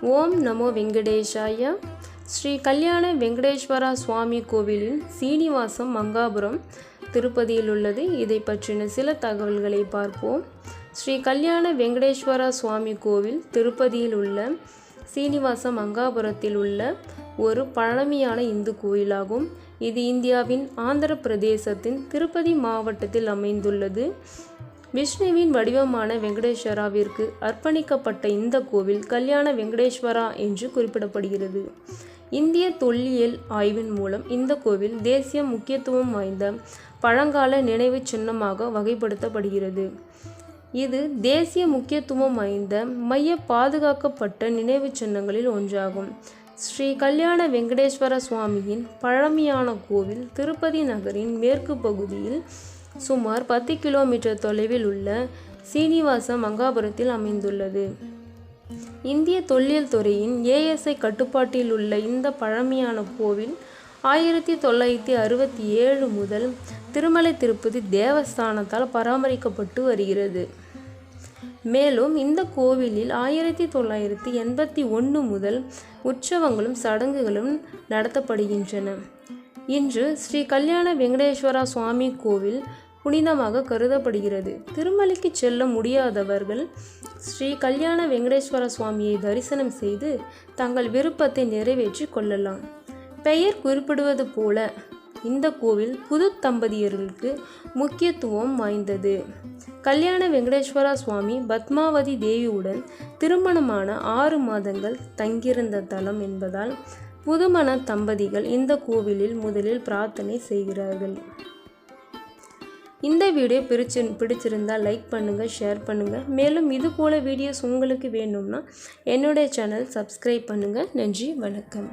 ஓம் நமோ வெங்கடேஷாய. ஸ்ரீ கல்யாண வெங்கடேஸ்வரா சுவாமி கோவிலின் சீனிவாசம் மங்காபுரம் திருப்பதியில் உள்ளது. இதை பற்றின சில தகவல்களை பார்ப்போம். ஸ்ரீ கல்யாண வெங்கடேஸ்வரா சுவாமி கோவில் திருப்பதியில் உள்ள சீனிவாச மங்காபுரத்தில் உள்ள ஒரு பழமையான இந்து கோயிலாகும். இது இந்தியாவின் ஆந்திர பிரதேசத்தின் திருப்பதி மாவட்டத்தில் அமைந்துள்ளது. விஷ்ணுவின் வடிவமான வெங்கடேஸ்வராவிற்கு அர்ப்பணிக்கப்பட்ட இந்த கோவில் கல்யாண வெங்கடேஸ்வரா என்று குறிப்பிடப்படுகிறது. இந்திய தொல்லியல் ஆய்வின் மூலம் இந்த கோவில் தேசிய முக்கியத்துவம் வாய்ந்த பழங்கால நினைவுச் சின்னமாக வகைப்படுத்தப்படுகிறது. இது தேசிய முக்கியத்துவம் வாய்ந்த மைய பாதுகாக்கப்பட்ட நினைவுச் சின்னங்களில் ஒன்றாகும். ஸ்ரீ கல்யாண வெங்கடேஸ்வர சுவாமியின் பழமையான கோவில் திருப்பதி நகரின் மேற்கு பகுதியில் சுமார் பத்து கிலோமீட்டர் தொலைவில் உள்ள சீனிவாச மங்காபுரத்தில் அமைந்துள்ளது. இந்திய தொல்லியல் துறையின் ஏஎஸ்ஐ கட்டுப்பாட்டில் உள்ள இந்த பழமையான கோவில் ஆயிரத்தி தொள்ளாயிரத்தி அறுபத்தி ஏழு முதல் திருமலை திருப்பதி தேவஸ்தானத்தால் பராமரிக்கப்பட்டு வருகிறது. மேலும் இந்த கோவிலில் ஆயிரத்தி தொள்ளாயிரத்தி எண்பத்தி ஒன்று முதல் உற்சவங்களும் சடங்குகளும் நடத்தப்படுகின்றன. இன்று ஸ்ரீ கல்யாண வெங்கடேஸ்வரா சுவாமி கோவில் புனிதமாக கருதப்படுகிறது. திருமலைக்கு செல்ல முடியாதவர்கள் ஸ்ரீ கல்யாண வெங்கடேஸ்வர சுவாமியை தரிசனம் செய்து தங்கள் விருப்பத்தை நிறைவேற்றி கொள்ளலாம். பெயர் குறிப்பிடுவது போல இந்த கோவில் புது தம்பதியர்களுக்கு முக்கியத்துவம் வாய்ந்தது. கல்யாண வெங்கடேஸ்வரா சுவாமி பத்மாவதி தேவியுடன் திருமணமான ஆறு மாதங்கள் தங்கியிருந்த தலம் என்பதால் புதுமண தம்பதிகள் இந்த கோவிலில் முதலில் பிரார்த்தனை செய்கிறார்கள். இந்த வீடியோ பிடிச்சி பிடிச்சிருந்தால் லைக் பண்ணுங்கள் ஷேர் பண்ணுங்கள் மேலும் இது போல வீடியோஸ் உங்களுக்கு வேணும்னா என்னுடைய சேனல் சப்ஸ்கிரைப் பண்ணுங்கள் நன்றி வணக்கம்.